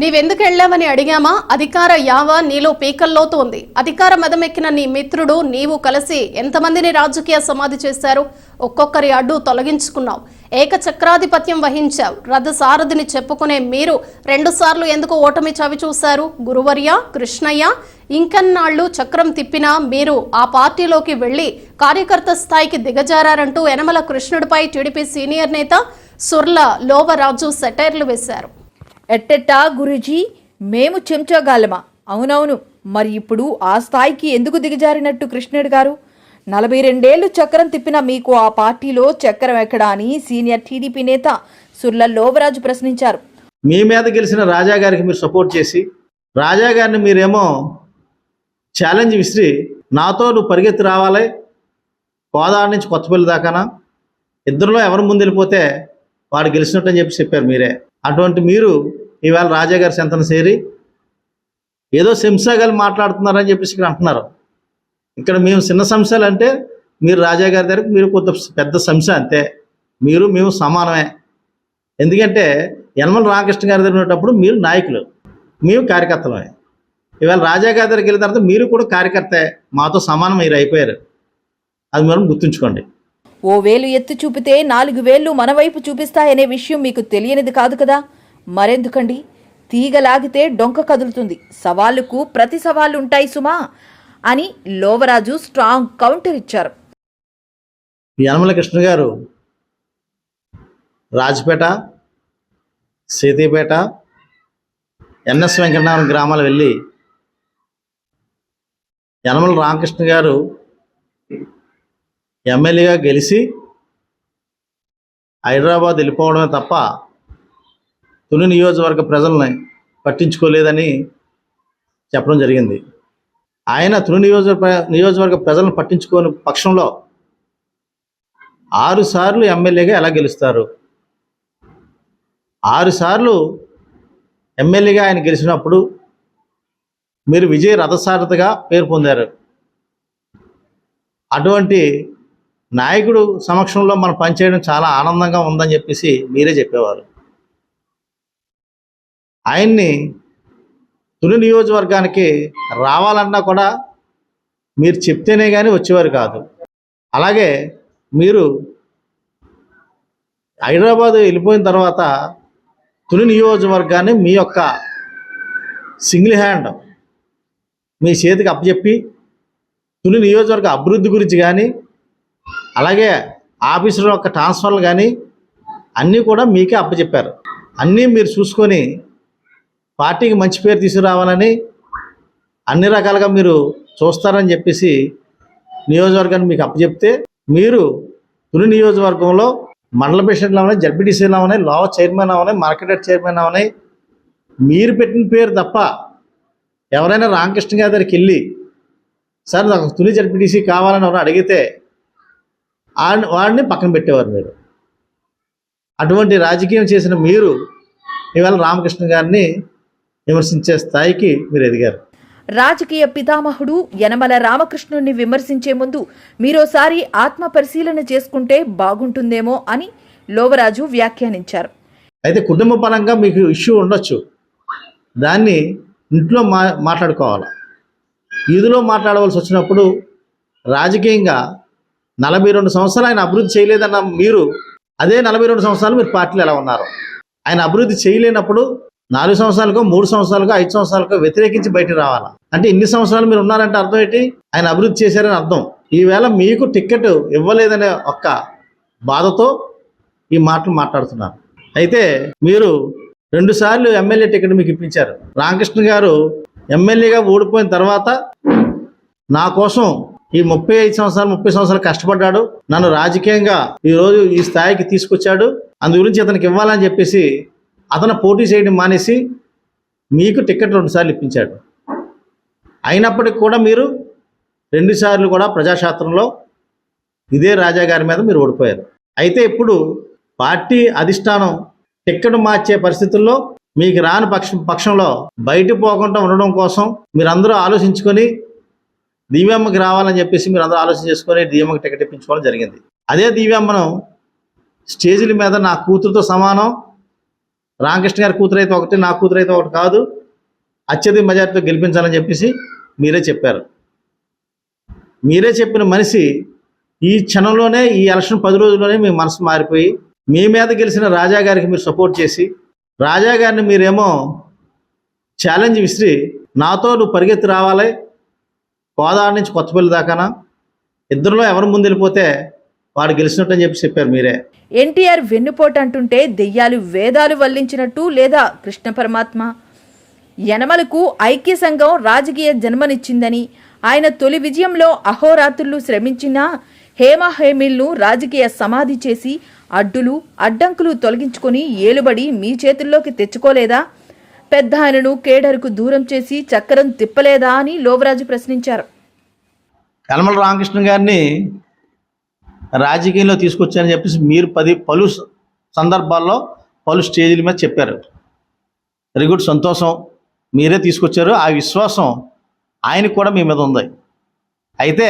నీవెందుకు వెళ్ళావని అడిగామా? అధికార యావ నీలో పీకల్లోతూ ఉంది. అధికార మదమెక్కిన నీ మిత్రుడు నీవు కలిసి ఎంతమందిని రాజకీయ సమాధి చేశారు? ఒక్కొక్కరి అడ్డు తొలగించుకున్నావు. ఏకచక్రాధిపత్యం వహించావు. రథసారథిని చెప్పుకునే మీరు రెండుసార్లు ఎందుకు ఓటమి చవి చూశారు? గురువర్య కృష్ణయ్య ఇంకన్నాళ్ళు చక్రం తిప్పినా మీరు ఆ పార్టీలోకి వెళ్ళి కార్యకర్త స్థాయికి దిగజారారంటూ యనమల కృష్ణుడిపై టీడీపీ సీనియర్ నేత సుర్ల లోవరాజు సెటైర్లు వేశారు. ఎట్టెట్టా గురుజీ? మేము చెంచోగాలమా? అవునవును. మరి ఇప్పుడు ఆ స్థాయికి ఎందుకు దిగజారినట్టు కృష్ణుడు గారు? నలభై రెండేళ్ళు చక్రం తిప్పిన మీకు ఆ పార్టీలో చక్రం ఎక్కడా అని సీనియర్ టీడీపీ నేత సుర్ల లోవరాజు ప్రశ్నించారు. మీ మీద గెలిచిన రాజా గారికి మీరు సపోర్ట్ చేసి రాజా గారిని మీరేమో ఛాలెంజ్ విసిరి నాతో నువ్వు పరిగెత్తి రావాలి. గోదావరి నుంచి కొత్తపల్లి దాకానా? ఇద్దరిలో ఎవరు ముందు వెళ్ళిపోతే వాడు గెలిచినట్టు అని చెప్పి చెప్పారు మీరే. అటువంటి మీరు ఇవాళ రాజా గారి సెంతన చేరి ఏదో శంసాగాలు మాట్లాడుతున్నారని చెప్పేసి ఇక్కడ అంటున్నారు. ఇక్కడ మేము చిన్న సంశయాలు అంటే మీరు రాజా గారి దగ్గర మీరు కొంత పెద్ద సంశ అంతే. మీరు మేము సమానమే. ఎందుకంటే యనమల రామకృష్ణ గారి దగ్గర ఉన్నప్పుడు మీరు నాయకులు. మేము కార్యకర్తలమే. ఇవాళ రాజా గారి దగ్గరికి వెళ్ళిన తర్వాత మీరు కూడా కార్యకర్తే. మాతో సమానం మీరు అయిపోయారు. అది మనం గుర్తుంచుకోండి. ఓ వేలు ఎత్తి చూపితే నాలుగు వేళ్ళు మన వైపు చూపిస్తాయనే విషయం మీకు తెలియనిది కాదు కదా? మరెందుకండి? తీగలాగితే డొంక కదులుతుంది. సవాళ్ళకు ప్రతి సవాళ్ళుంటాయి సుమా! అని లోవరాజు స్ట్రాంగ్ కౌంటర్ ఇచ్చారు. యనమల కృష్ణ గారు రాజపేట సీతీపేట ఎన్ఎస్ వెంకటనారాయణ గ్రామాలు వెళ్ళి యనమల రామకృష్ణ గారు ఎమ్మెల్యేగా గెలిచి హైదరాబాద్ వెళ్ళిపోవడమే తప్ప తుని నియోజకవర్గ ప్రజల్ని పట్టించుకోలేదని చెప్పడం జరిగింది. ఆయన తుని నియోజక నియోజకవర్గ ప్రజలను పట్టించుకోని పక్షంలో ఆరుసార్లు ఎమ్మెల్యేగా ఎలా గెలుస్తారు? ఆరు సార్లు ఎమ్మెల్యేగా ఆయన గెలిచినప్పుడు మీరు విజయ రథసారథగా పేరు పొందారు. అటువంటి నాయకుడు సమక్షంలో మనం పనిచేయడం చాలా ఆనందంగా ఉందని చెప్పేసి మీరే చెప్పేవారు. ఆయన్ని తుని నియోజకవర్గానికి రావాలన్నా కూడా మీరు చెప్తేనే కానీ వచ్చేవారు కాదు. అలాగే మీరు హైదరాబాద్ వెళ్ళిపోయిన తర్వాత తుని నియోజకవర్గాన్ని మీ యొక్క సింగిల్ హ్యాండ్ మీ చేతికి అప్పచెప్పి తుని నియోజకవర్గ అభివృద్ధి గురించి కానీ అలాగే ఆఫీసుల యొక్క ట్రాన్స్ఫర్లు కానీ అన్నీ కూడా మీకే అప్పచెప్పారు. అన్నీ మీరు చూసుకొని పార్టీకి మంచి పేరు తీసుకురావాలని అన్ని రకాలుగా మీరు చూస్తారని చెప్పేసి నియోజకవర్గాన్ని మీకు అప్పచెప్తే మీరు తుని నియోజకవర్గంలో మండల ప్రెసిడెంట్లు అవనాయి జడ్పీటీసీలు అవనాయి లావ చైర్మన్ అవనాయి మార్కెట్ చైర్మన్ అవనాయి మీరు పెట్టిన పేరు తప్ప ఎవరైనా రామకృష్ణ గారి దగ్గరికి వెళ్ళి సార్ నాకు తుని జడ్పీటీసీ కావాలని ఎవరైనా అడిగితే వాడిని పక్కన పెట్టేవారు మీరు. అటువంటి రాజకీయం చేసిన మీరు ఇవాళ రామకృష్ణ గారిని విమర్శించే స్థాయికి మీరు ఎదిగారు. రాజకీయ పితామహుడు యనమల రామకృష్ణుణ్ణి విమర్శించే ముందు మీరోసారి ఆత్మ పరిశీలన చేసుకుంటే బాగుంటుందేమో అని లోవరాజు వ్యాఖ్యానించారు. అయితే కుటుంబ పరంగా మీకు ఇష్యూ ఉండొచ్చు. దాన్ని ఇంట్లో మా మాట్లాడుకోవాలి? వీధిలో మాట్లాడవలసి వచ్చినప్పుడు రాజకీయంగా నలభై రెండు సంవత్సరాలు ఆయన అభివృద్ధి చేయలేదన్న మీరు అదే నలభై రెండు సంవత్సరాలు మీరు పార్టీలు ఎలా ఉన్నారు? ఆయన అభివృద్ధి చేయలేనప్పుడు నాలుగు సంవత్సరాలకో మూడు సంవత్సరాలకో ఐదు సంవత్సరాలకో వ్యతిరేకించి బయటకు రావాలా? అంటే ఇన్ని సంవత్సరాలు మీరు ఉన్నారంటే అర్థం ఏంటి? ఆయన అభివృద్ధి చేశారని అర్థం. ఈవేళ మీకు టిక్కెట్ ఇవ్వలేదనే ఒక్క బాధతో ఈ మాటలు మాట్లాడుతున్నారు. అయితే మీరు రెండుసార్లు ఎమ్మెల్యే టికెట్ మీకు ఇప్పించారు. రామకృష్ణ గారు ఎమ్మెల్యేగా ఓడిపోయిన తర్వాత నా కోసం ఈ ముప్పై ఐదు సంవత్సరాలు ముప్పై సంవత్సరాలు కష్టపడ్డాడు. నన్ను రాజకీయంగా ఈరోజు ఈ స్థాయికి తీసుకొచ్చాడు. అందు గురించి అతనికి ఇవ్వాలని చెప్పేసి అతను పోటీ చేయడం మానేసి మీకు టికెట్ రెండుసార్లు ఇప్పించాడు. అయినప్పటికి కూడా మీరు రెండుసార్లు కూడా ప్రజాశాస్త్రంలో ఇదే రాజా గారి మీద మీరు ఓడిపోయారు. అయితే ఇప్పుడు పార్టీ అధిష్టానం టిక్కెట్ మార్చే పరిస్థితుల్లో మీకు రాని పక్ష పక్షంలో బయట పోకుండా ఉండడం కోసం మీరందరూ ఆలోచించుకొని దివ్యమ్మకి రావాలని చెప్పేసి మీరు అందరూ ఆలోచన చేసుకొని దివ్యమ్మకి టికెట్ ఇప్పించుకోవడం జరిగింది. అదే దివ్యమ్మను స్టేజీల మీద నా కూతురుతో సమానం రామకృష్ణ గారి కూతురు అయితే ఒకటి నా కూతురు అయితే ఒకటి కాదు. అత్యధిక మెజార్టీతో గెలిపించాలని చెప్పేసి మీరే చెప్పారు. మీరే చెప్పిన మనిషి ఈ క్షణంలోనే ఈ ఎలక్షన్ పది రోజుల్లోనే మీ మనసు మారిపోయి మీ మీద గెలిచిన రాజా గారికి మీరు సపోర్ట్ చేసి రాజా గారిని మీరేమో ఛాలెంజ్ విసిరి నాతో నువ్వు పరిగెత్తి రావాలి. కోదాడ నుంచి కొత్తపల్లి దాకానా. ఇద్దరిలో ఎవరు ముందు వెళ్ళిపోతే వాడు గెలిచినట్టు అని చెప్పి చెప్పారు మీరే. ఎన్టీఆర్ వెన్నుపోటు అంటుంటే దెయ్యాలు వేదాలు వల్లించినట్టు లేదా కృష్ణ పరమాత్మ? యనమలకు ఐక్య సంఘం రాజకీయ జన్మనిచ్చిందని ఆయన తొలి విజయంలో అహోరాత్రులు శ్రమించిన హేమ హేమిల్ను రాజకీయ సమాధి చేసి అడ్డులు అడ్డంకులు తొలగించుకొని ఏలుబడి మీ చేతుల్లోకి తెచ్చుకోలేదా? పెద్ద ఆయనను కేడరుకు దూరం చేసి చక్రం తిప్పలేదా అని లోవరాజు ప్రశ్నించారు. యనమల రామకృష్ణ గారిని రాజకీయంలో తీసుకొచ్చారని చెప్పేసి మీరు పది పలు సందర్భాల్లో పలు స్టేజీల మీద చెప్పారు. వెరీ గుడ్ సంతోషం. మీరే తీసుకొచ్చారు. ఆ విశ్వాసం ఆయనకు కూడా మీ మీద ఉంది. అయితే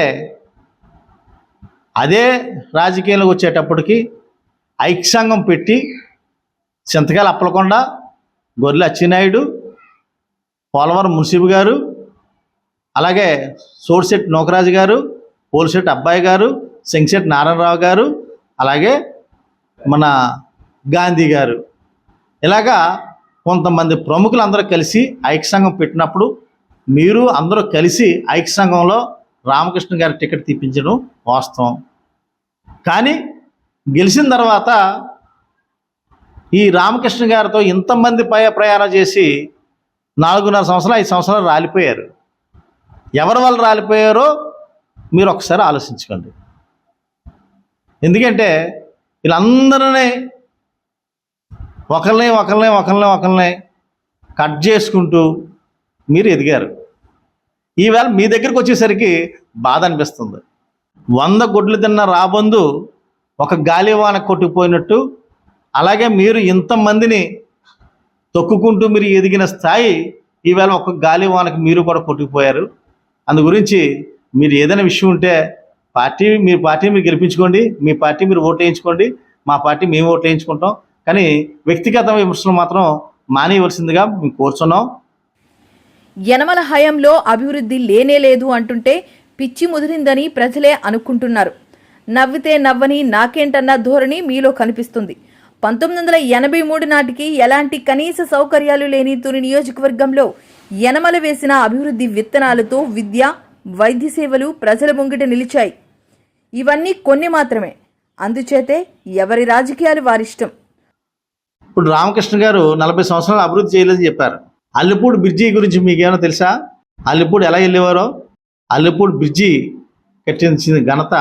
అదే రాజకీయంలోకి వచ్చేటప్పటికి ఐక్యసంఘం పెట్టి చింతకాయలు అప్పలకొండ గొర్రెల అచ్చినాయుడు పోలవరం మున్సిబు గారు అలాగే సోడిశెట్టి నోకరాజు గారు పోల్సెట్ అబ్బాయి గారు సింగశెట్టి నారాయణరావు గారు అలాగే మన గాంధీ గారు. ఇలాగా కొంతమంది ప్రముఖులు అందరూ కలిసి ఐక్య సంఘం పెట్టినప్పుడు మీరు అందరూ కలిసి ఐక్య సంఘంలో రామకృష్ణ గారి టికెట్ తీపించడం వాస్తవం. కానీ గెలిచిన తర్వాత ఈ రామకృష్ణ గారితో ఇంతమంది పై ప్రయాణం చేసి నాలుగున్నర సంవత్సరాలు ఐదు సంవత్సరాలు రాలిపోయారు. ఎవరి వల్ల రాలిపోయారో మీరు ఒకసారి ఆలోచించుకోండి. ఎందుకంటే వీళ్ళందరినీ ఒకరిని ఒకరిని ఒకరిని ఒకరిని కట్ చేసుకుంటూ మీరు ఎదిగారు. ఈవేళ మీ దగ్గరికి వచ్చేసరికి బాధ అనిపిస్తుంది. వంద గుడ్లు తిన్న రాబందు ఒక గాలివాన కొట్టుకుపోయినట్టు అలాగే మీరు ఇంతమందిని తొక్కుకుంటూ మీరు ఎదిగిన స్థాయి ఈవేళ ఒక గాలివానకు మీరు కూడా కొట్టుకుపోయారు. అందు గురించి మీరు ఏదైనా విషయం ఉంటే పార్టీ మీ పార్టీ మీరు గెలిపించుకోండి మీ పార్టీ మీరు ఓటు వేయించుకోండి మా పార్టీ మేము ఓట్లు వేయించుకుంటాం. కానీ వ్యక్తిగత విమర్శలు మాత్రం మానేయవలసిందిగా మేము కోరుచున్నాం. యనమల హయాంలో అభివృద్ధి లేనే లేదు అంటుంటే పిచ్చి ముదిరిందని ప్రజలే అనుకుంటున్నారు. నవ్వితే నవ్వని నాకేంటన్న ధోరణి మీలో కనిపిస్తుంది. పంతొమ్మిది వందల ఎనభై మూడు నాటికి ఎలాంటి కనీస సౌకర్యాలు లేని తుని నియోజకవర్గంలో యనమల వేసిన అభివృద్ధి విత్తనాలతో విద్య వైద్య సేవలు ప్రజల ముంగిట నిలిచాయి. ఇవన్నీ కొన్ని మాత్రమే. అందుచేతే ఎవరి రాజకీయాలు వారిష్టం? ఇప్పుడు రామకృష్ణ గారు నలభై సంవత్సరాలు అభివృద్ధి చేయలేదని చెప్పారు. అల్లిపూడి బ్రిడ్జి గురించి మీకేమైనా తెలుసా? అల్లిపూడి ఎలా వెళ్ళేవారో? అల్లిపూడి బ్రిడ్జి కట్టించిన ఘనత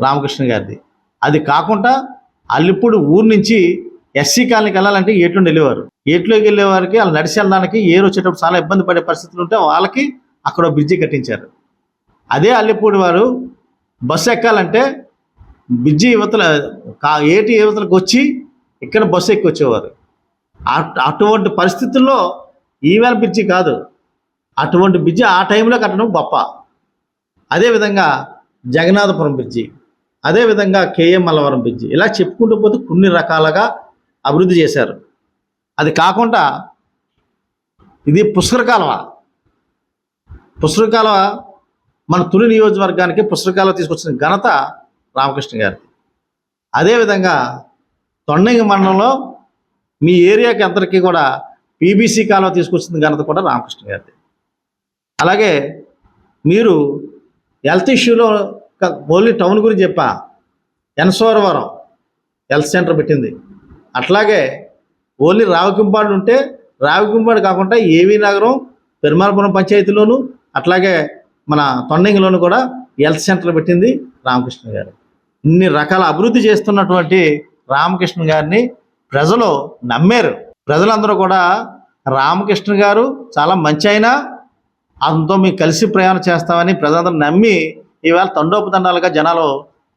రామకృష్ణ గారిది. అది కాకుండా అల్లిపూడి ఊరు నుంచి ఎస్సీ కాలనీకి వెళ్ళాలంటే ఏట్లోకి వెళ్ళేవారు. ఏట్లోకి వెళ్ళేవారికి వాళ్ళు నడిచి వెళ్ళడానికి ఏరు వచ్చేటప్పుడు చాలా ఇబ్బంది పడే పరిస్థితులు ఉంటే వాళ్ళకి అక్కడ బ్రిడ్జి కట్టించారు. అదే అల్లిపూడి వారు బస్సు ఎక్కాలంటే బ్రిడ్జి యువతల కా ఏటి యువతలకు వచ్చి ఇక్కడ బస్సు ఎక్కి వచ్చేవారు అటువంటి పరిస్థితుల్లో ఈవేళ బిజ్జి కాదు. అటువంటి బ్రిడ్జి ఆ టైంలో కట్టడం గొప్ప. అదేవిధంగా జగన్నాథపురం బ్రిడ్జి అదేవిధంగా కేఎం మల్లవరం బ్రిడ్జి ఇలా చెప్పుకుంటూ పోతే కొన్ని రకాలుగా అభివృద్ధి చేశారు. అది కాకుండా ఇది పుష్కర కాలువ. పుష్కర కాలువ మన తొలి నియోజకవర్గానికి పుస్తకాలు తీసుకొచ్చిన ఘనత రామకృష్ణ గారి. అదేవిధంగా తొండంగి మండలంలో మీ ఏరియాకి అందరికీ కూడా పీబీసీ కాలువ తీసుకొచ్చిన ఘనత కూడా రామకృష్ణ గారిది. అలాగే మీరు హెల్త్ ఇష్యూలో ఓన్లీ టౌన్ గురించి చెప్పా. ఎన్సోరవరం హెల్త్ సెంటర్ పెట్టింది. అట్లాగే ఓన్లీ రావికుంపాడు ఉంటే రావికుంపాడు కాకుండా ఏవీ నగరం పెరుమాలపురం పంచాయతీలోను అట్లాగే మన తొండంగిలోను కూడా హెల్త్ సెంటర్ పెట్టింది రామకృష్ణ గారు. ఇన్ని రకాల అభివృద్ధి చేస్తున్నటువంటి రామకృష్ణ గారిని ప్రజలు నమ్మారు. ప్రజలందరూ కూడా రామకృష్ణ గారు చాలా మంచి అయినా అతనితో మేము కలిసి ప్రయాణం చేస్తామని ప్రజలందరూ నమ్మి ఈవేళ తండోపతండాలుగా జనాలు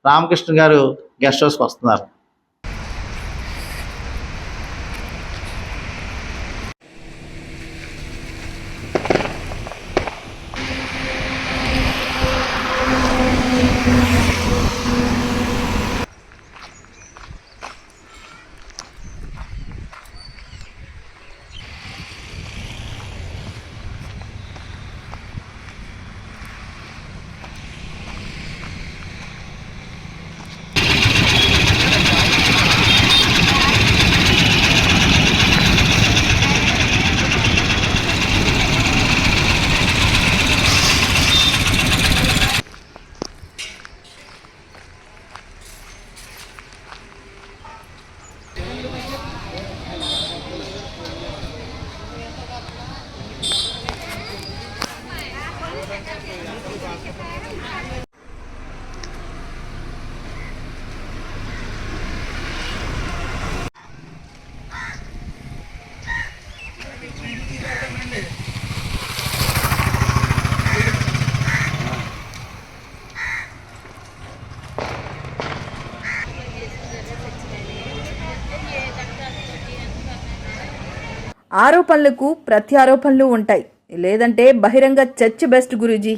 రామకృష్ణ గారు గెస్ట్ హౌస్కి వస్తున్నారు. ఆరోపణలకు ప్రత్యారోపణలు ఉంటాయి. లేదంటే బహిరంగ చర్చ్ బెస్ట్ గురూజీ